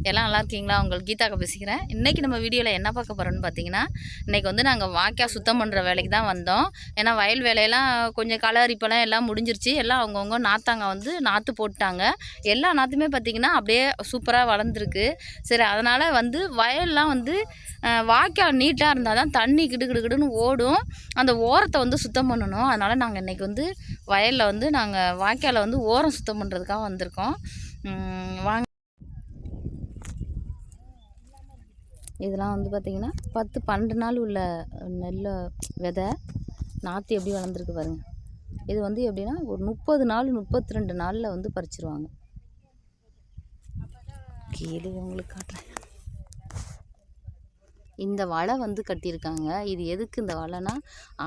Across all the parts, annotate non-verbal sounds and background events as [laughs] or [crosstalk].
எல்லாம் நல்லா இருக்கீங்களா? உங்கள் கீதாக்க பேசிக்கிறேன். இன்றைக்கி நம்ம வீடியோவில் என்ன பார்க்க போகிறோம்னு பார்த்தீங்கன்னா இன்றைக்கி வந்து நாங்கள் வாய்க்கா சுத்தம் பண்ணுற வேலைக்கு தான் வந்தோம். ஏன்னா வயல் வேலையெல்லாம் கொஞ்சம் கலர் இப்போலாம் எல்லாம் முடிஞ்சிருச்சு. எல்லாம் அவங்கவுங்க நாத்தாங்க வந்து நாற்று போட்டாங்க. எல்லா நாற்றுமே பார்த்திங்கன்னா அப்படியே சூப்பராக வளர்ந்துருக்கு. சரி அதனால் வந்து வயல்லாம் வந்து அஹ், நீட்டாக இருந்தால் தான் தண்ணி கிடு கிடுன்னு ஓடும். அந்த ஓரத்தை வந்து சுத்தம் பண்ணணும். அதனால் நாங்கள் இன்றைக்கி வந்து வயலில் வந்து நாங்கள் வாய்க்கால வந்து ஓரம் சுத்தம் பண்ணுறதுக்காக வந்திருக்கோம். வாங்க. இதெல்லாம் வந்து பார்த்திங்கன்னா பத்து பன்னெண்டு நாள் உள்ள நெல்லை விதை நாற்று எப்படி வளர்ந்துருக்கு பாருங்க. இது வந்து எப்படின்னா ஒரு முப்பது நாள் முப்பத்தி ரெண்டு நாளில் வந்து பறிச்சிருவாங்க. கீழே உங்களுக்கு காட்டுறேன். இந்த வலை வந்து கட்டியிருக்காங்க. இது எதுக்கு இந்த வலைனா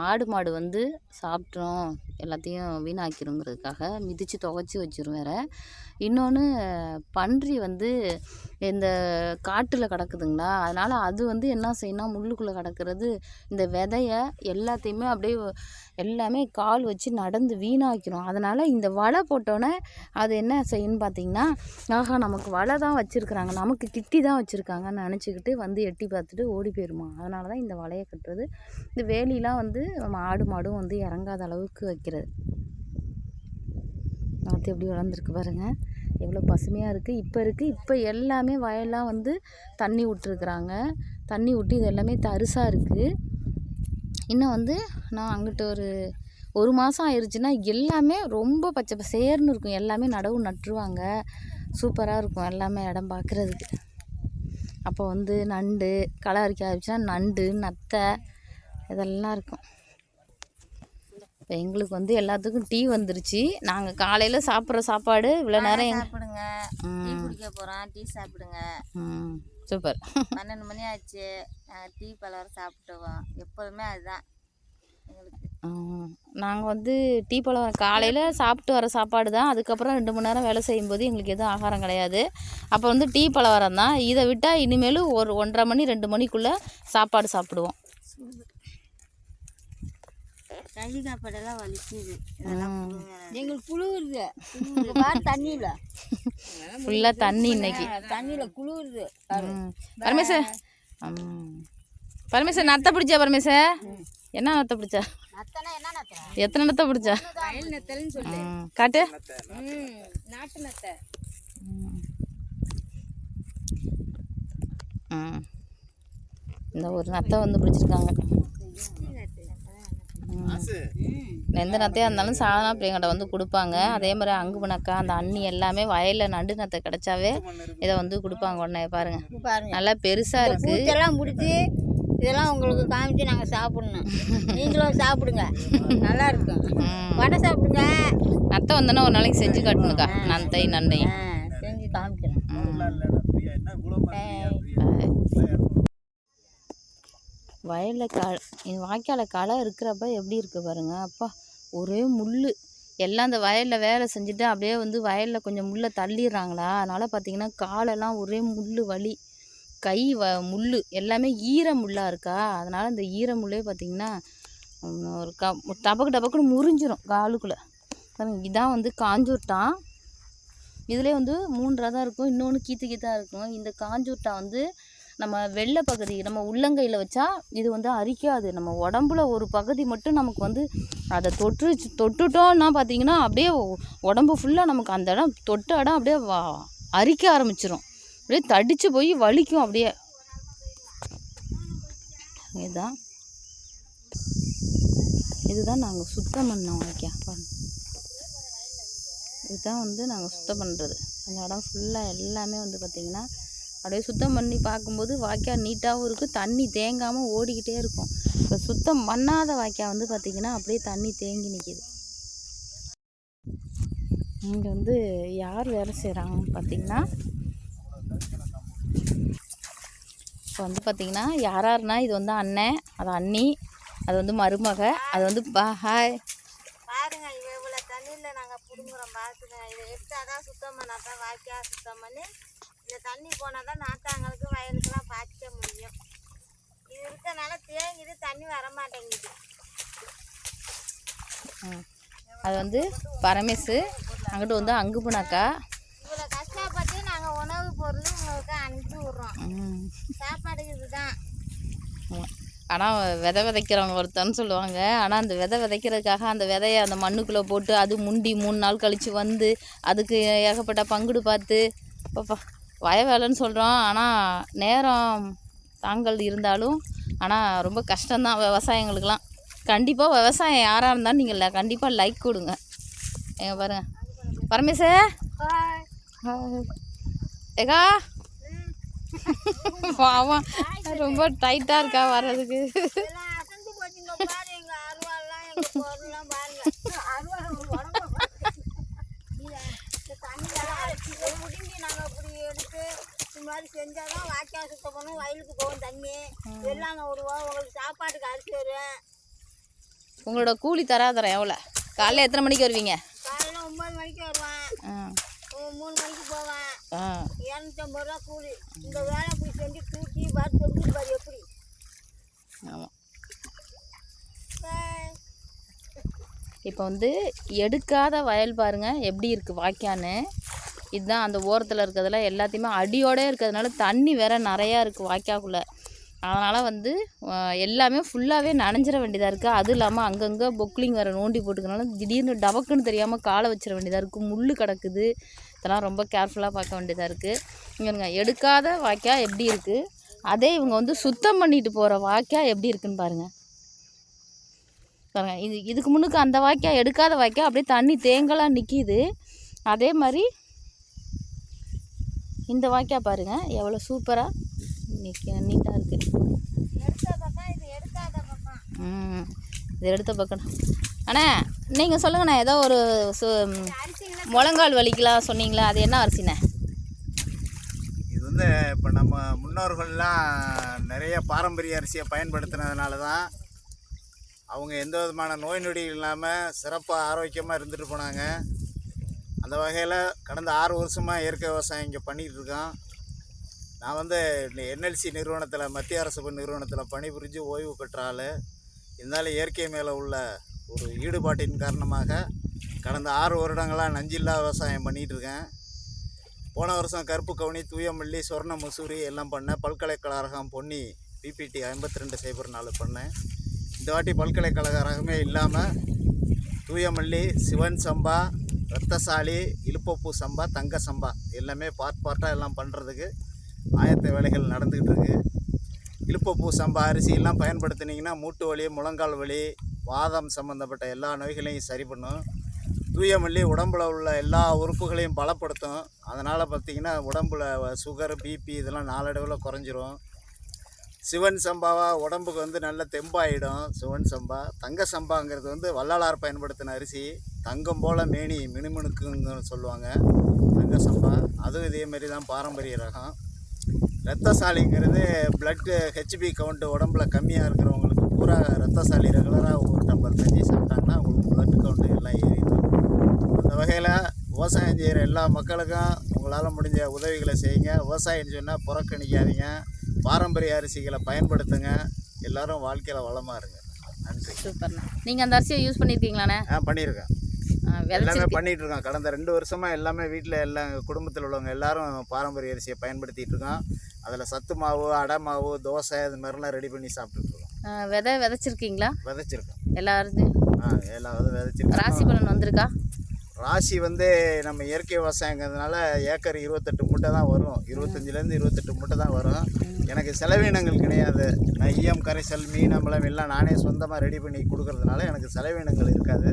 ஆடு மாடு வந்து சாப்பிட்றோம் எல்லாத்தையும் வீணாக்கிருங்கிறதுக்காக மிதித்து துவைச்சி வச்சிரும் வேறு. இன்னொன்று பன்றி வந்து இந்த காட்டில் கிடக்குதுங்களா? அதனால் அது வந்து என்ன செய்யணும் முள்ளுக்குள்ளே கிடக்கிறது இந்த விதைய எல்லாத்தையுமே அப்படியே எல்லாமே கால் வச்சு நடந்து வீணாக்கிரும். அதனால் இந்த வலை போட்டோன்னே அது என்ன செய்யுன்னு பார்த்தீங்கன்னா ஆஹா நமக்கு வலை தான் வச்சுருக்குறாங்க. நமக்கு கிட்டி தான் வச்சுருக்காங்கன்னு நினச்சிக்கிட்டு வந்து எட்டி பார்த்துட்டு ஓடி போயிருமா? அதனால தான் இந்த வலையை கட்டுறது. இந்த வேலிலாம் வந்து நம்ம மாடும் வந்து இறங்காத அளவுக்கு வைக்கிறது நாற்று எப்படி வளர்ந்துருக்கு பாருங்கள் எவ்வளோ பசுமையாக இருக்குது இப்போ இருக்குது இப்போ எல்லாமே வயல்லாம் வந்து தண்ணி விட்டுருக்குறாங்க. தண்ணி விட்டு இது எல்லாமே தரிசாக இருக்குது இன்னும் வந்து நான் அங்கிட்ட ஒரு ஒரு மாதம் ஆயிடுச்சுன்னா எல்லாமே ரொம்ப பச்சை சேர்னு இருக்கும். எல்லாமே நடவு நட்டுருவாங்க. சூப்பராக இருக்கும். எல்லாமே இடம் பார்க்குறதுக்கு அப்போ வந்து நண்டு களை அரிக்க ஆரம்பிச்சுன்னா நண்டு நத்தை இதெல்லாம் இருக்கும். எங்களுக்கு வந்து எல்லாத்துக்கும் டீ வந்துருச்சு. நாங்கள் காலையில் சாப்பிட்ற சாப்பாடு இவ்வளோ நேரம் சாப்பிடுங்க. டீ குடிக்க போகிறோம் டீ சாப்பிடுங்க. சூப்பர். [laughs] பன்னெண்டு மணி ஆச்சு. நாங்கள் டீ பலவரம் சாப்பிட்டுவோம். எப்போதுமே அதுதான். எங்களுக்கு. நாங்கள் வந்து டீ பழம் காலையில் சாப்பிட்டு வர சாப்பாடு தான். அதுக்கப்புறம் ரெண்டு மணி நேரம் வேலை செய்யும்போது எங்களுக்கு எதுவும் ஆகாரம் கிடையாது. அப்போ வந்து டீ பலவரம் தான். இதை விட்டால் இனிமேலும் ஒரு ஒன்றரை மணி ரெண்டு மணிக்குள்ளே சாப்பாடு சாப்பிடுவோம். வலிக்குது. எங்களுக்கு குளிருது தண்ணியில். ஃபுல்லாக தண்ணி இன்னைக்கு. தண்ணியில் குளிருது. ம். பரமேசர் ம். பரமேசர் நத்தை பிடிச்சா பரமேசர் என்ன நத்தை பிடிச்சா? நத்தனா என்ன நத்தம் எத்தனை நத்தை பிடிச்சா. காட்டு. ம். நாட்டு நத்தை. ம். ம். இந்த ஒரு நத்தை வந்து பிடிச்சிருக்காங்க. எந்த நத்தையாக இருந்தாலும் சாதனா பிரியங்கிட்ட வந்து கொடுப்பாங்க. அதே மாதிரி அங்கு புனக்கா அந்த அண்ணி எல்லாமே வயலில் நண்டு நத்தை கிடைச்சாவே இதை வந்து கொடுப்பாங்க உடனே பாருங்க. பாருங்க. நல்லா பெருசாக இருக்குது பூச்செல்லாம் பிடிச்சி இதெல்லாம் உங்களுக்கு காமிச்சு நாங்கள் சாப்பிடணும். நீங்களும் சாப்பிடுங்க. நல்லா இருக்கும். வடை சாப்பிடுங்க. நத்தை வந்தோன்னா ஒரு நாளைக்கு செஞ்சு காட்டணுக்கா. நத்தை நண்டையும். ஆ செஞ்சு காமிக்கிறேன். வயலில் க வாய்க்கால களை இருக்கிறப்ப எப்படி இருக்குது பாருங்க. அப்பா ஒரே முள் எல்லாம் அந்த வயலில் வேலை செஞ்சுட்டு அப்படியே வந்து வயலில் கொஞ்சம் முள்ளை தள்ளிடுறாங்களா. அதனால் பார்த்தீங்கன்னா காலெல்லாம் ஒரே முள் வலி. கை வ முள் எல்லாமே ஈர முள்ளாக இருக்கா. அதனால் அந்த ஈர முள்ளே பார்த்தீங்கன்னா ஒரு க டபக்கு டபக்குன்னு முறிஞ்சிரும் காலுக்குள்ளே. பாருங்க இதான் வந்து காஞ்சூர்ட்டான் இதுலேயே வந்து மூன்றாக தான் இருக்கும். இன்னொன்று கீத்து கீத்தாக இருக்கும். இந்த காஞ்சூர்ட்டா வந்து நம்ம வெள்ளை பகுதி நம்ம உள்ளங்கையில் வச்சா இது வந்து அரிக்காது. நம்ம உடம்புல ஒரு பகுதி மட்டும் நமக்கு வந்து அதை தொற்று தொட்டுட்டோம்னா பார்த்தீங்கன்னா அப்படியே உடம்பு ஃபுல்லாக நமக்கு அந்த இடம் தொட்ட இடம் அப்படியே வா- அரிக்க ஆரம்பிச்சிடும் அப்படியே தடிச்சு போய் வலிக்கும் அப்படியே. இதுதான். இதுதான் நாங்கள் சுத்தம் பண்ணோம் ஓகே இதுதான் வந்து நாங்கள் சுத்தம் பண்ணுறது அந்த இடம் ஃபுல்லாக எல்லாமே வந்து பார்த்திங்கன்னா அப்படியே சுத்தம் பண்ணி பார்க்கும்போது வாய்க்கால் நீட்டாகவும் இருக்கும் தண்ணி தேங்காமல் ஓடிக்கிட்டே இருக்கும். இப்போ சுத்தம் பண்ணாத வாய்க்கால் வந்து பார்த்திங்கன்னா அப்படியே தண்ணி தேங்கி நிற்கிது இங்கே வந்து யார் வேலை செய்கிறாங்கன்னு பார்த்தீங்கன்னா இப்போ வந்து பார்த்திங்கன்னா யார் இது வந்து அண்ணன் அது அண்ணி அது வந்து மருமக அது வந்து பா ஹாய். பாருங்க இவ்வளோ தண்ணியில் நாங்கள் பிடுங்குறோம் பார்த்துங்க இதை எடுத்தால் தான் சுத்தம் பண்ணால் தான் சுத்தம் பண்ணி இந்த தண்ணி போனால் தான் நாத்தாங்களுக்கு வயலுக்கெல்லாம் பாய்ச்ச முடியும். இது இருக்கனால தேங்கிது தண்ணி வர மாட்டேங்குது அது வந்து பரமேசு அங்கிட்டு வந்து அங்குப்புனாக்கா இவ்வளோ அனுப்பி விட்றோம். ம். சாப்பாடுக்கு இதுதான். ஆனால் விதை விதைக்கிறவங்க ஒருத்தன்னு சொல்லுவாங்க. ஆனால் அந்த விதை விதைக்கிறதுக்காக அந்த விதைய அந்த மண்ணுக்குள்ளே போட்டு அது முண்டி மூணு நாள் கழித்து வந்து அதுக்கு ஏகப்பட்ட பங்குடு பார்த்து பாப்பா வய வேலைன்னு சொல்கிறோம் ஆனால் நேரம் தாங்கள் இருந்தாலும் ஆனால் ரொம்ப கஷ்டம்தான் விவசாயங்களுக்கெல்லாம். கண்டிப்பாக விவசாயம் யாராக இருந்தாலும் நீங்கள் கண்டிப்பாக லைக் கொடுங்க. எங்க பாருங்க. பரமேசே ஏகா! [laughs] பாவம் ரொம்ப டைட்டாக இருக்கா வர்றதுக்கு எல்லாம் அசந்து போச்சுங்க பாரு எங்க அருவாள்லாம் எங்க பொருள்லாம் பாருங்க அருவாள் உடம்பு இந்த தண்ணியெல்லாம் இதை முடிஞ்சு நாங்கள் இப்படி எடுத்து மாதிரி செஞ்சால் தான் வாய்க்கால் சுத்தம் பண்ணும் வயலுக்கு போகும் தண்ணி. எல்லாம் விடுவோம் உங்களுக்கு சாப்பாட்டுக்கு அரிசி வரும் உங்களோட கூலி தராதரம் எவ்வளோ காலைல எத்தனை மணிக்கு வருவீங்க? காலையில் ஒம்பது மணிக்கு வருவேன். மூணு மணிக்கு போவேன். இரநூத்தம்பது ரூபா கூலி. இந்த வேலை இப்படி செஞ்சு தூக்கி பாரு தொங்குது பாரு எப்படி. ஆமாம் இப்போ வந்து எடுக்காத வயல் பாருங்க எப்படி இருக்குது வாய்க்கான்னு. இதுதான் அந்த ஓரத்தில் இருக்கிறதுல எல்லாத்தையுமே அடியோடே இருக்கிறதுனால தண்ணி வேற நிறையா இருக்குது வாய்க்காக்குள்ளே. அதனால் வந்து எல்லாமே ஃபுல்லாகவே நனைஞ்சிட வேண்டியதாக இருக்குது அதுவும் இல்லாமல் அங்கங்கே பொக்லிங் வேறு நோண்டி போட்டுக்கனால திடீர்னு டபக்குன்னு தெரியாமல் காலை வச்சிட வேண்டியதாக இருக்குது முள் கிடக்குது. இதெல்லாம் ரொம்ப கேர்ஃபுல்லாக பார்க்க வேண்டியதாக இருக்குது இங்கே எடுக்காத வாய்க்கா எப்படி இருக்குது அதே இவங்க வந்து சுத்தம் பண்ணிட்டு போகிற வாய்க்கா எப்படி இருக்குன்னு பாருங்கள் பாருங்கள் இது இதுக்கு முன்னுக்கு அந்த வாய்க்கால் எடுக்காத வாய்க்கால் அப்படியே தண்ணி தேங்கலாக நிற்கிது அதே மாதிரி இந்த வாய்க்கால் பாருங்க எவ்வளோ சூப்பராக நிற்க நீட்டாக இருக்குது இது ம் இது எடுத்த பக்கம். அண்ணா நீங்கள் சொல்லுங்கண்ணா ஏதோ ஒரு சு முழங்கால் வலிக்கலாம் சொன்னீங்களா? அது என்ன அரிசிண்ணே? இது வந்து இப்போ நம்ம முன்னோர்கள்லாம் நிறைய பாரம்பரிய அரிசியை பயன்படுத்தினதுனால தான் அவங்க எந்த விதமான நோய் நொடி இல்லாமல் சிறப்பாக ஆரோக்கியமாக இருந்துட்டு போனாங்க. அந்த வகையில் கடந்த ஆறு வருஷமாக இயற்கை விவசாயம் இங்கே பண்ணிகிட்டு இருக்கோம் நான் வந்து என்எல்சி நிறுவனத்தில் மத்திய அரசு நிறுவனத்தில் பணிபுரிஞ்சு ஓய்வு பெற்ற ஆள். இருந்தாலும் இயற்கை மேலே உள்ள ஒரு ஈடுபாட்டின் காரணமாக கடந்த ஆறு வருடங்களாக நஞ்சில்லா விவசாயம் பண்ணிகிட்டு இருக்கேன் போன வருஷம் கருப்பு கவுனி தூயமல்லி சொர்ண மசூரி எல்லாம் பண்ணேன். பல்கலைக்கழகம் பொன்னி பிபிடி ஐம்பத்தி ரெண்டு சைபர் நாலு பண்ணேன். இந்த வாட்டி பல்கலைக்கழகமே இல்லாமல் தூயமல்லி சிவன் சம்பா ரத்தசாலி இழுப்பப்பூ சம்பா தங்க சம்பா எல்லாமே பார்ட் பார்ட்டாக எல்லாம் பண்ணுறதுக்கு ஆயத்த வேலைகள் நடந்துக்கிட்டு இருக்குது இலுப்பப்பூ சம்பா அரிசியெல்லாம் பயன்படுத்தினீங்கன்னா பயன்படுத்துனீங்கன்னா மூட்டு வலி முழங்கால் வலி வாதம் சம்மந்தப்பட்ட எல்லா நோய்களையும் சரி பண்ணும். தூயமல்லி உடம்பில் உள்ள எல்லா உறுப்புகளையும் பலப்படுத்தும். அதனால் பார்த்திங்கன்னா உடம்புல சுகர் பிபி இதெல்லாம் நாளடைவில் குறைஞ்சிரும். சிவன் சம்பாவா உடம்புக்கு வந்து நல்ல தெம்பாயிடும். சிவன் சம்பா தங்க சம்பாங்கிறது வந்து வள்ளலார் பயன்படுத்தின அரிசி. தங்கம் போல் மேனி மினுமினுக்குன்னு சொல்லுவாங்க தங்க சம்பா. அதுவும் இதே மாதிரி தான் பாரம்பரிய ரகம். ரத்தசாலிங்கிறது பிளட்டு ஹெச்பி கவுண்ட்டு உடம்புல கம்மியாக இருக்கிறவங்களுக்கு பூரா ரத்தசாலி ரெகுலராக ஒரு டம்ளர் கஞ்சி சாப்பிட்டாங்கன்னா அவங்களுக்கு பிளட் கவுண்ட்டு எல்லாம் ஏறிடும். அந்த வகையில் விவசாயம் செய்கிற எல்லா மக்களுக்கும் உங்களால் முடிஞ்ச உதவிகளை செய்யுங்க. விவசாயம் சொன்னால் புறக்கணிக்காதீங்க. பாரம்பரிய அரிசிகளை பயன்படுத்துங்க. எல்லாரும் வாழ்க்கையில் வளமாக இருங்க. நன்றி. சூப்பர்ண்ணே. நீங்கள் அந்த அரிசியை யூஸ் பண்ணியிருக்கீங்களாண்ணே ஆ பண்ணியிருக்கேன். எல்லாமே பண்ணிட்டு இருக்கோம் கடந்த ரெண்டு வருஷமாக எல்லாமே வீட்டில் எல்லாம் குடும்பத்தில் உள்ளவங்க எல்லாரும் பாரம்பரிய அரிசியை பயன்படுத்திட்டு இருக்கோம். அதில் சத்து மாவு அடை மாவு தோசை இது மாதிரிலாம் ரெடி பண்ணி சாப்பிட்டுட்டு இருக்கோம். விதை விதைச்சிருக்கீங்களா? விதைச்சிருக்கோம். எல்லாரும்? ஆ எல்லாவது விதைச்சிருக்கோம். ராசி பலன் வந்திருக்கா? ராசி வந்து நம்ம இயற்கை விவசாயங்கிறதுனால ஏக்கர் இருபத்தெட்டு மூட்டை தான் வரும். இருபத்தஞ்சிலேருந்து இருபத்தெட்டு மூட்டை தான் வரும். எனக்கு செலவினங்கள் கிடையாது. நான் ஈயம் கரைசல் மீன் அம்பலம் எல்லாம் நானே சொந்தமாக ரெடி பண்ணி கொடுக்கறதுனால எனக்கு செலவினங்கள் இருக்காது.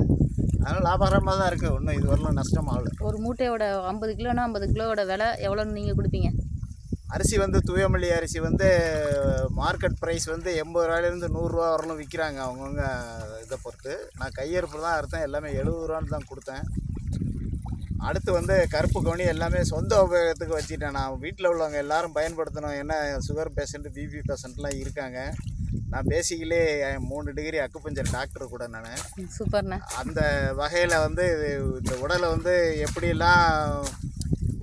அதனால் லாபகரமாக தான் இருக்குது ஒன்றும் இது வரலாம் நஷ்டம் ஆகல. ஒரு மூட்டையோட ஐம்பது கிலோனா ஐம்பது கிலோவோட விலை எவ்வளோன்னு நீங்கள் கொடுப்பீங்க? அரிசி வந்து தூயமல்லி அரிசி வந்து மார்க்கெட் ப்ரைஸ் வந்து எண்பது ரூபாயிலேருந்து நூறுரூவா வரலும் விற்கிறாங்க அவங்கவுங்க இதை பொறுத்து. நான் கையெறுப்பு தான் அறுத்தேன். எல்லாமே எழுபது ரூபான்னு தான் கொடுத்தேன். அடுத்து வந்து கருப்பு கவுனி எல்லாமே சொந்த உபயோகத்துக்கு வச்சுட்டேன் நான். வீட்டில் உள்ளவங்க எல்லாரும் பயன்படுத்தணும். ஏன்னா சுகர் பேஷண்ட்டு பிபி பேஷண்ட்லாம் இருக்காங்க. நான் பேசிக்கலே மூணு டிகிரி அக்குப்பஞ்சர் டாக்டர் கூட நான். சூப்பர்ண்ணே. அந்த வகையில் வந்து இந்த உடலை வந்து எப்படிலாம்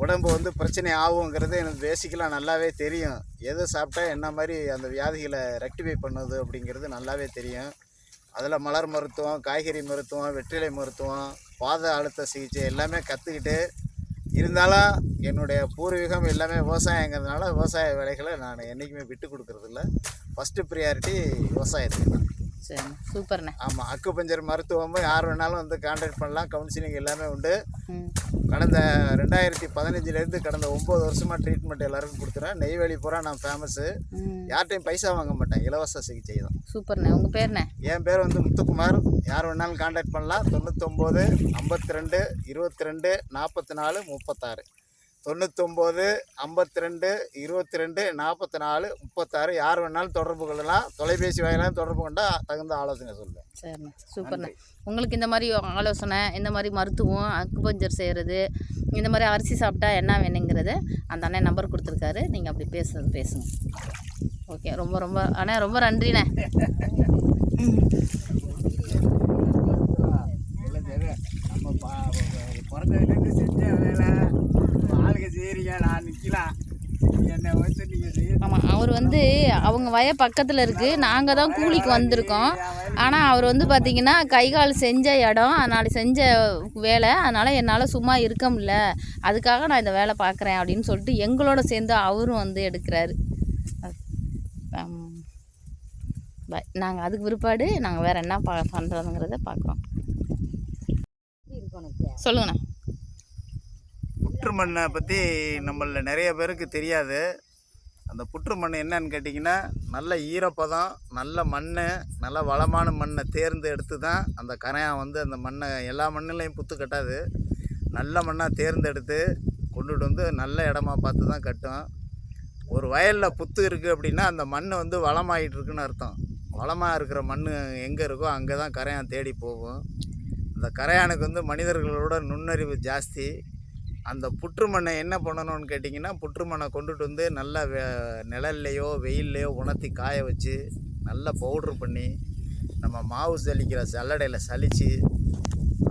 உடம்பு வந்து பிரச்சனை ஆகுங்கிறது எனக்கு பேசிக்கலாக நல்லாவே தெரியும். எது சாப்பிட்டா என்ன மாதிரி அந்த வியாதிகளை ரெக்டிஃபை பண்ணுது அப்படிங்கிறது நல்லாவே தெரியும். அதில் மலர் மருத்துவம் காய்கறி மருத்துவம் வெற்றிலை மருத்துவம் பாத அழுத்த சிகிச்சை எல்லாமே கற்றுக்கிட்டு இருந்தாலும் என்னுடைய பூர்வீகம் எல்லாமே விவசாயங்கிறதுனால விவசாய வேலைகளை நான் என்றைக்குமே விட்டு கொடுக்குறதில்ல. ஃபஸ்ட்டு ப்ரியாரிட்டி விவசாயத்துக்கு தான். சரிண்ணே சூப்பர்ண்ணே. ஆமாம் அக்குபஞ்சர் மருத்துவமும் யார் வேணாலும் வந்து கான்டாக்ட் பண்ணலாம். கவுன்சிலிங் எல்லாமே உண்டு. கடந்த ரெண்டாயிரத்தி பதினஞ்சுலேருந்து கடந்த ஒம்பது வருஷமாக ட்ரீட்மெண்ட் எல்லாருக்கும் கொடுத்துறேன் நெய்வேலி பூரா நான் ஃபேமஸு ம். யார்கிட்டையும் பைசா வாங்க மாட்டேன். இலவச சிகிச்சை தான். சூப்பர்ண்ணே. உங்கள் பேர்ண்ணே? என் பேர் வந்து முத்துக்குமார். யார் வேணாலும் கான்டாக்ட் பண்ணலாம். தொண்ணூத்தொம்பது ஐம்பத்தி ரெண்டு இருபத்தி ரெண்டு நாற்பத்தி நாலு முப்பத்தாறு. தொண்ணூத்தொம்பது ஐம்பத்தி ரெண்டு இருபத்தி ரெண்டு நாற்பத்தி நாலு முப்பத்தாறு யார் வேணாலும் தொடர்பு கொள்ளலாம். தொலைபேசி வாயிலாக தொடர்பு கொண்டால் தகுந்த ஆலோசனை சொல்லுவேன் சரிண்ணே. சூப்பர்ண்ணே. உங்களுக்கு இந்த மாதிரி ஆலோசனை இந்த மாதிரி மருத்துவம் அக்குபஞ்சர் செய்கிறது இந்த மாதிரி அரிசி சாப்பிட்டா என்ன வேணுங்கிறது அந்த அண்ணன் நம்பர் கொடுத்துருக்காரு. நீங்கள் அப்படி பேசுறது பேசுங்க. ஓகே ரொம்ப ரொம்ப அண்ணா ரொம்ப நன்றிண்ணே [laughs] நம்ம பிறந்ததுலேருந்து செஞ்ச வேலை ஆளுங்க செய்கிறீங்க நான் நிற்கலாம் ஆமாம் அவர் வந்து அவங்க வய பக்கத்தில் இருக்குது நாங்கள் தான் கூலிக்கு வந்திருக்கோம். ஆனால் அவர் வந்து பார்த்திங்கன்னா கை கால் செஞ்ச இடம். அதனால் செஞ்ச வேலை. அதனால் என்னால் சும்மா இருக்க முடியல. அதுக்காக நான் இந்த வேலை பார்க்குறேன் அப்படின்னு சொல்லிட்டு எங்களோட சேர்ந்து அவரும் வந்து எடுக்கிறாரு. பாய் நாங்கள் அதுக்கு பிற்பாடு நாங்கள் வேறு என்ன பா பண்ணுறதுங்கிறத பார்க்குறோம் சொல்லுங்கண்ணா. புற்று மண்ணை பற்றி நம்மள நிறைய பேருக்கு தெரியாது. அந்த புற்று மண் என்னன்னு கேட்டிங்கன்னா நல்ல ஈரப்பதம் நல்ல மண் நல்ல வளமான மண்ணை தேர்ந்து எடுத்து தான் அந்த கரையான் வந்து அந்த மண்ணை எல்லா மண்ணிலையும் புத்து கட்டாது. நல்ல மண்ணாக தேர்ந்தெடுத்து கொண்டுட்டு வந்து நல்ல இடமா பார்த்து தான் கட்டும். ஒரு வயலில் புத்து இருக்குது அப்படின்னா அந்த மண் வந்து வளமாயிட்டுருக்குன்னு அர்த்தம். வளமாக இருக்கிற மண் எங்கே இருக்கோ அங்கே தான் கரையான் தேடி போகும். அந்த கரையானுக்கு வந்து மனிதர்களோட நுண்ணறிவு ஜாஸ்தி. அந்த புற்றுமண்ணை என்ன பண்ணணும்னு கேட்டிங்கன்னா புற்றுமண்ணை கொண்டுட்டு வந்து நல்லா வெ நிழல்லையோ வெயில்லையோ உணர்த்தி காய வச்சு நல்லா பவுட்ரு பண்ணி நம்ம மாவு சலிக்கிற சல்லடையில் சலித்து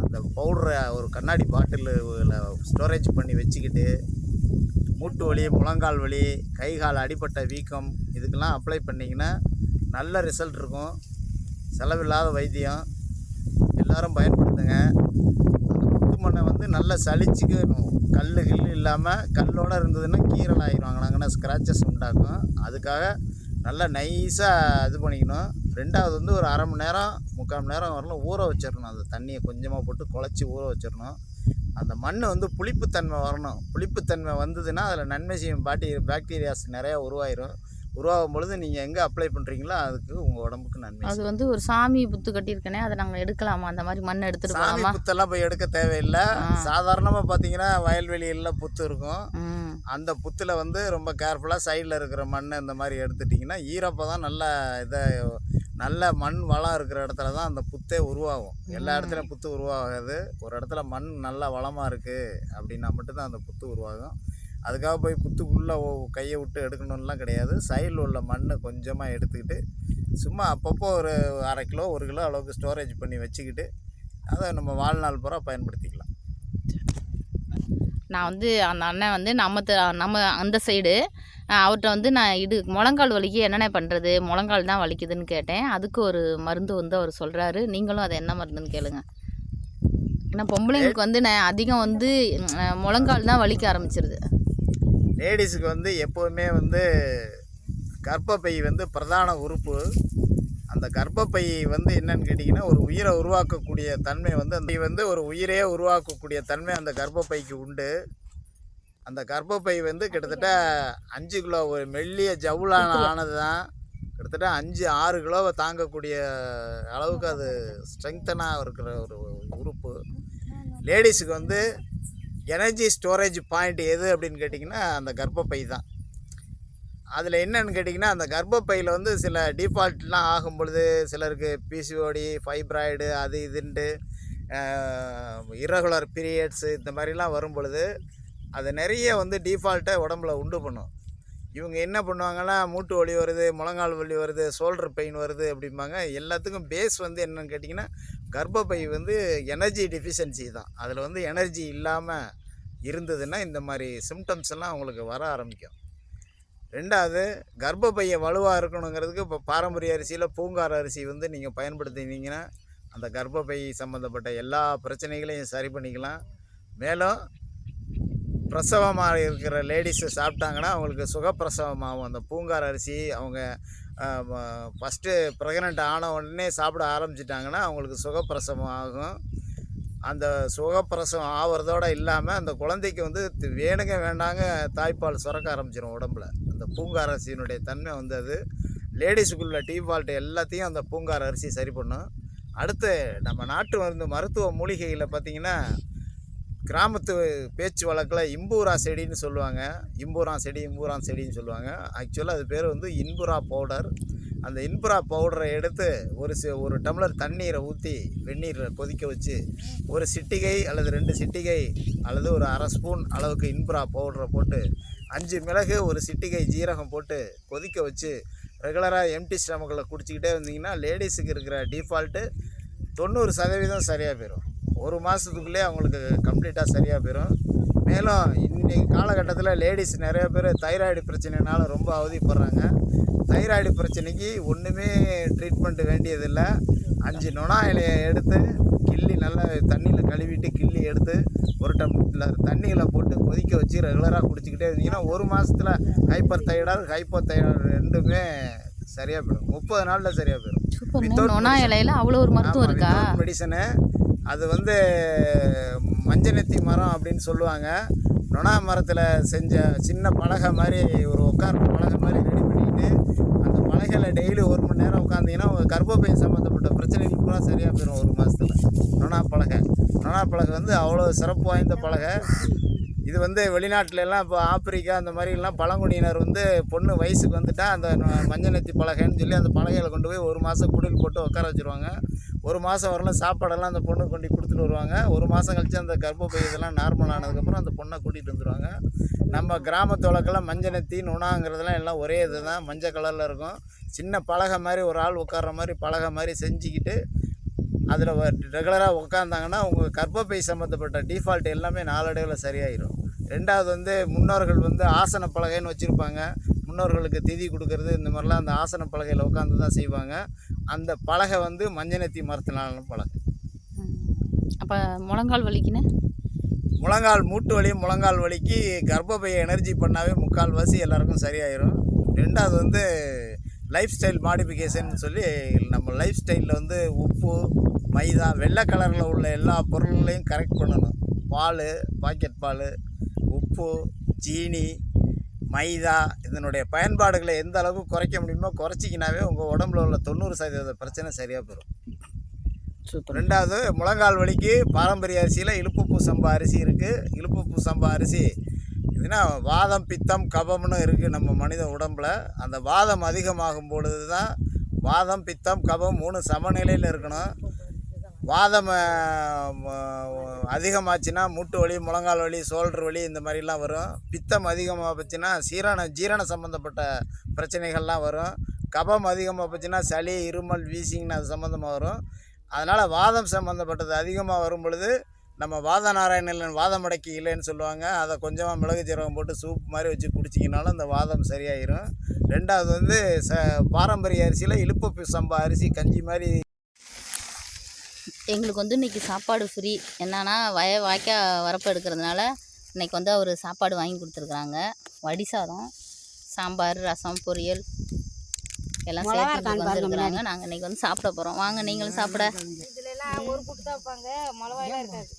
அந்த பவுடரை ஒரு கண்ணாடி பாட்டிலில் ஸ்டோரேஜ் பண்ணி வச்சுக்கிட்டு மூட்டு வலி முழங்கால் வலி கை கால் அடிப்பட்ட வீக்கம் இதுக்கெல்லாம் அப்ளை பண்ணிங்கன்னா நல்ல ரிசல்ட் இருக்கும். செலவில்லாத வைத்தியம். எல்லோரும் பயன்படுத்துங்க. மண்ணை வந்து நல்லா சலிச்சுக்கணும் கல் கில் இல்லாமல் கல்லோடு இருந்ததுன்னா கீரல் ஆகிடுவாங்களாங்கன்னா ஸ்க்ராச்சஸ் உண்டாக்கும். அதுக்காக நல்லா நைஸாக இது பண்ணிக்கணும். ரெண்டாவது வந்து ஒரு அரை மணி நேரம் முக்கால் மணி நேரம் வரலாம் ஊற வச்சிடணும். அந்த தண்ணியை கொஞ்சமாக போட்டு குழச்சி ஊற வச்சிடணும். அந்த மண் வந்து புளிப்புத்தன்மை வரணும். புளிப்புத்தன்மை வந்ததுன்னா அதில் நன்மை செய்யும் பாட்டி பாக்டீரியாஸ் நிறையா உருவாயிரும். உருவாகும் பொழுது நீங்கள் எங்கே அப்ளை பண்ணுறீங்களோ அதுக்கு உங்கள் உடம்புக்கு நன்மை அது வந்து ஒரு சாமி புத்து கட்டியிருக்கேனே அதை நாங்கள் எடுக்கலாமா? அந்த மாதிரி மண் எடுத்துகிட்டு சாமி புத்தெல்லாம் போய் எடுக்க தேவையில்லை. சாதாரணமாக பார்த்தீங்கன்னா வயல்வெளியில் புத்து இருக்கும். அந்த புத்தில் வந்து ரொம்ப கேர்ஃபுல்லாக சைடில் இருக்கிற மண் இந்த மாதிரி எடுத்துட்டிங்கன்னா ஈரப்பதம் நல்ல இதை நல்ல மண் வளம் இருக்கிற இடத்துல தான் அந்த புத்தே உருவாகும். எல்லா இடத்துலையும் புத்து உருவாகாது. ஒரு இடத்துல மண் நல்லா வளமாக இருக்குது அப்படின்னா மட்டும்தான் அந்த புத்து உருவாகும். அதுக்காக போய் புத்துக்குள்ளே கையை விட்டு எடுக்கணும்லாம் கிடையாது. சைடில் உள்ள மண்ணை கொஞ்சமாக எடுத்துக்கிட்டு சும்மா அப்பப்போ ஒரு அரை கிலோ ஒரு கிலோ அளவுக்கு ஸ்டோரேஜ் பண்ணி வச்சுக்கிட்டு அதை நம்ம வாழ்நாள் பூரா பயன்படுத்திக்கலாம். நான் வந்து அந்த அண்ணன் வந்து நம்ம த- நம்ம அந்த சைடு அவர்கிட்ட வந்து நான் இது முழங்கால் வலிக்கு என்னென்ன பண்ணுறது முழங்கால் தான் வலிக்குதுன்னு கேட்டேன். அதுக்கு ஒரு மருந்து வந்து அவர் சொல்கிறாரு நீங்களும் அதை என்ன மருந்துன்னு கேளுங்க. ஏன்னா பொம்பளைங்களுக்கு வந்து நான் அதிகம் வந்து முழங்கால் தான் வலிக்க ஆரம்பிச்சிருது. லேடிஸுக்கு வந்து எப்போவுமே வந்து கர்ப்பப்பை வந்து பிரதான உறுப்பு. அந்த கர்ப்பப்பை வந்து என்னன்னு கேட்டிங்கன்னா ஒரு உயிரை உருவாக்கக்கூடிய தன்மை வந்து அந்த வந்து ஒரு உயிரையே உருவாக்கக்கூடிய தன்மை அந்த கர்ப்பப்பைக்கு உண்டு. அந்த கர்ப்பப்பை வந்து கிட்டத்தட்ட அஞ்சு கிலோ ஒரு மெல்லிய ஜவுளான ஆனது தான் கிட்டத்தட்ட அஞ்சு ஆறு கிலோவை தாங்கக்கூடிய அளவுக்கு அது ஸ்ட்ரெங்தனாக இருக்கிற ஒரு உறுப்பு. லேடிஸுக்கு வந்து எனர்ஜி ஸ்டோரேஜ் பாயிண்ட் எது அப்படின்னு கேட்டிங்கன்னா அந்த கர்ப்பப்பை தான். அதில் என்னன்னு கேட்டிங்கன்னா அந்த கர்ப்பப்பையில் வந்து சில டிஃபால்ட்லாம் ஆகும் பொழுது சிலருக்கு பிசிஓடி ஃபைப்ராய்டு அது இதுன்ட்டு இரகுலர் பீரியட்ஸு இந்த மாதிரிலாம் வரும் பொழுது அது நிறைய வந்து டிஃபால்ட்டை உடம்புல உண்டு பண்ணும். இவங்க என்ன பண்ணுவாங்கன்னா மூட்டு வலி வருது முழங்கால் வலி வருது ஷோல்டர் பெயின் வருது அப்படிம்பாங்க. எல்லாத்துக்கும் பேஸ் வந்து என்னென்னு கேட்டிங்கன்னா கர்ப்பப்பை வந்து எனர்ஜி டெஃபிஷியன்சி தான். அதில் வந்து எனர்ஜி இல்லாமல் இருந்ததுன்னா இந்த மாதிரி சிம்டம்ஸ் எல்லாம் அவங்களுக்கு வர ஆரம்பிக்கும். ரெண்டாவது கர்ப்பப்பையை வலுவாக இருக்கணுங்கிறதுக்கு இப்போ பாரம்பரிய அரிசியில் பூங்கார அரிசி வந்து நீங்கள் பயன்படுத்தினீங்கன்னா அந்த கர்ப்பப்பை சம்மந்தப்பட்ட எல்லா பிரச்சனைகளையும் சரி பண்ணிக்கலாம். மேலும் பிரசவமாக இருக்கிற லேடிஸு சாப்பிட்டாங்கன்னா அவங்களுக்கு சுகப்பிரசவமாகும். அந்த பூங்கார் அரிசி அவங்க ஃபஸ்ட்டு ப்ரெக்னென்ட் ஆன உடனே சாப்பிட ஆரம்பிச்சிட்டாங்கன்னா அவங்களுக்கு சுகப்பிரசவம் ஆகும் அந்த சுகப்பிரசவம் ஆகிறதோடு இல்லாமல் அந்த குழந்தைக்கு வந்து வேணுங்க வேண்டாங்க தாய்ப்பால் சுரக்க ஆரம்பிச்சிடும் உடம்புல. அந்த பூங்காரசியினுடைய தன்மை வந்து அது. லேடிஸுக்குள்ள டீஃபால்ட் எல்லாத்தையும் அந்த பூங்கார அரிசி சரி பண்ணும். அடுத்து நம்ம நாட்டு மருந்து மருத்துவ மூலிகையில் பார்த்திங்கன்னா கிராமத்து பேச்சு வழக்கில் இம்பூரா செடின்னு சொல்லுவாங்க. இம்பூரா செடி இம்பூரா செடின்னு சொல்லுவாங்க. ஆக்சுவலாக அது பேர் வந்து இன்புரா பவுடர். அந்த இன்புரா பவுடரை எடுத்து ஒரு சி ஒரு டம்ளர் தண்ணீரை ஊற்றி வெந்நீரை கொதிக்க வச்சு ஒரு சிட்டிகை அல்லது ரெண்டு சிட்டிகை அல்லது ஒரு அரை ஸ்பூன் அளவுக்கு இன்புரா பவுடரை போட்டு அஞ்சு மிளகு ஒரு சிட்டிகை ஜீரகம் போட்டு கொதிக்க வச்சு ரெகுலராக எம்டி ஸ்டமக்கில் குடிச்சிக்கிட்டே வந்தீங்கன்னா லேடிஸுக்கு இருக்கிற டிஃபால்ட்டு தொண்ணூறு சதவீதம் சரியாக போயிடும் ஒரு மாதத்துக்குள்ளே அவங்களுக்கு கம்ப்ளீட்டாக சரியாக போயிடும் மேலும் இன்னைக்கு காலகட்டத்தில் லேடிஸ் நிறைய பேர் தைராய்டு பிரச்சனைனால ரொம்ப அவதிப்படுறாங்க. தைராய்டு பிரச்சனைக்கு ஒன்றுமே ட்ரீட்மெண்ட் வேண்டியதில்லை. அஞ்சு நொணா இலையை எடுத்து கிள்ளி நல்லா தண்ணியில் கழுவிட்டு கிள்ளி எடுத்து ஒரு டம்ளர் தண்ணியில் போட்டு கொதிக்க வச்சு ரெகுலராக குடிச்சிக்கிட்டே இருந்தீங்கன்னா ஒரு மாதத்தில் ஹைப்பர் தைராய்டு ஹைப்பர் தைராய்டு ரெண்டுமே சரியாக போயிடும். முப்பது நாளில் சரியாக போயிடும். நொனா இலையில அவ்வளோ ஒரு மருத்துவம் இருக்கா? மெடிசனு அது வந்து மஞ்சனெத்தி மரம் அப்படின்னு சொல்லுவாங்க. நொணா மரத்தில் செஞ்ச சின்ன பலகை மாதிரி ஒரு உட்கார பலகை மாதிரி ரெடி பண்ணிக்கிட்டு அந்த பலகையில் டெய்லி ஒரு மணி நேரம் உட்காந்திங்கன்னா கர்ப்பப்பை சம்மந்தப்பட்ட பிரச்சனைகள் பூரா சரியாக போயிடும் ஒரு மாதத்தில் நொணா பலகை. நொணா பலகை வந்து அவ்வளோ சிறப்பு வாய்ந்த பலகை. இது வந்து வெளிநாட்டுல எல்லாம் இப்போ ஆப்பிரிக்கா அந்த மாதிரிலாம் பழங்குடியினர் வந்து பொண்ணு வயசுக்கு வந்துட்டால் அந்த மஞ்சள் நெத்தி பலகைன்னு சொல்லி அந்த பலகையில் கொண்டு போய் ஒரு மாதம் குடில் போட்டு உட்கார வச்சுருவாங்க. ஒரு மாதம் வரலாம் சாப்பாடெல்லாம் அந்த பொண்ணு கொண்டு கொடுத்துட்டு வருவாங்க. ஒரு மாதம் கழித்து அந்த கர்ப்பப்பை இதெல்லாம் நார்மல் ஆனதுக்கப்புறம் அந்த பொண்ணை கூட்டிகிட்டு வந்துடுவாங்க நம்ம கிராமத்து வழக்கெல்லாம் மஞ்சள் நெத்தி நுணாங்கிறதுலாம் எல்லாம் ஒரே இது தான் மஞ்சள் கலரில் இருக்கும். சின்ன பலகை மாதிரி ஒரு ஆள் உட்கார்ற மாதிரி பலகை மாதிரி செஞ்சுக்கிட்டு அதில் ரெகுலராக உட்காந்தாங்கன்னா உங்கள் கர்ப்பப்பை சம்மந்தப்பட்ட டிஃபால்ட் எல்லாமே நாளடைவில் சரியாயிடும் ரெண்டாவது வந்து முன்னோர்கள் வந்து ஆசன பலகைன்னு வச்சுருப்பாங்க. முன்னோர்களுக்கு திதி கொடுக்கறது இந்த மாதிரிலாம் அந்த ஆசன பலகையில் உட்காந்து தான் செய்வாங்க. அந்த பலகை வந்து மஞ்சனத்தி மரத்தினால பலகை. அப்போ முழங்கால் வலிக்குன்னு? முழங்கால் மூட்டு வலி முழங்கால் வலிக்கு கர்ப்பப்பையை எனர்ஜி பண்ணாவே முக்கால்வாசி எல்லாருக்கும் சரியாயிரும். ரெண்டாவது வந்து லைஃப் ஸ்டைல் மாடிஃபிகேஷன் சொல்லி நம்ம லைஃப் ஸ்டைலில் வந்து உப்பு மைதா வெள்ளை கலரில் உள்ள எல்லா பொருள்களையும் கரெக்ட் பண்ணணும். பால் பாக்கெட் பால் உப்பு சீனி மைதா இதனுடைய பயன்பாடுகளை எந்த அளவுக்கு குறைக்க முடியுமோ குறைச்சிக்கினாவே உங்கள் உடம்புல உள்ள தொண்ணூறு சதவீத பிரச்சனை சரியாக போயிடும் ரெண்டாவது முழங்கால் வலிக்கு பாரம்பரிய அரிசியில் இழுப்புப்பூ சம்பா அரிசி இருக்குது இழுப்புப்பூ சம்பா அரிசி இதுனா வாதம் பித்தம் கபம்னு இருக்குது நம்ம மனித உடம்பில். அந்த வாதம் அதிகமாகும் பொழுது தான் வாதம் பித்தம் கபம் மூணு சமநிலையில் இருக்கணும். வாதம் அதிகமாச்சுன்னா மூட்டு வலி முழங்கால் வலி சோல்டர் வலி இந்த மாதிரிலாம் வரும். பித்தம் அதிகமாக போச்சுன்னா சீரண ஜீரண சம்மந்தப்பட்ட பிரச்சனைகள்லாம் வரும். கபம் அதிகமாக போச்சுன்னா சளி இருமல் வீசிங்னு அது சம்மந்தமாக வரும். அதனால் வாதம் சம்மந்தப்பட்டது அதிகமாக வரும் பொழுது நம்ம வாத நாராயணன் வாதம் அடக்கி இல்லைன்னு சொல்லுவாங்க. அதை கொஞ்சமாக மிளகு ஜீரகம் போட்டு சூப் மாதிரி வச்சு குடிச்சிக்கினாலும் அந்த வாதம் சரியாயிரும். ரெண்டாவது வந்து ச பாரம்பரிய அரிசியில் இழுப்பு சம்பா அரிசி கஞ்சி மாதிரி எங்களுக்கு வந்து இன்னைக்கு சாப்பாடு ஃப்ரீ என்னன்னா வய வாய்க்கா வரப்பு எடுக்கிறதுனால இன்னைக்கு வந்து அவர் சாப்பாடு வாங்கி கொடுத்துருக்குறாங்க வடி சாதம் சாம்பார் ரசம் பொரியல் எல்லாம் சேர்த்து வந்துருக்குறாங்க நாங்கள் இன்னைக்கு வந்து சாப்பிட போகிறோம் வாங்க நீங்களும் சாப்பிட ஒரு கூட்டு தான் வைப்பாங்க மிளகாயெல்லாம் இருக்காது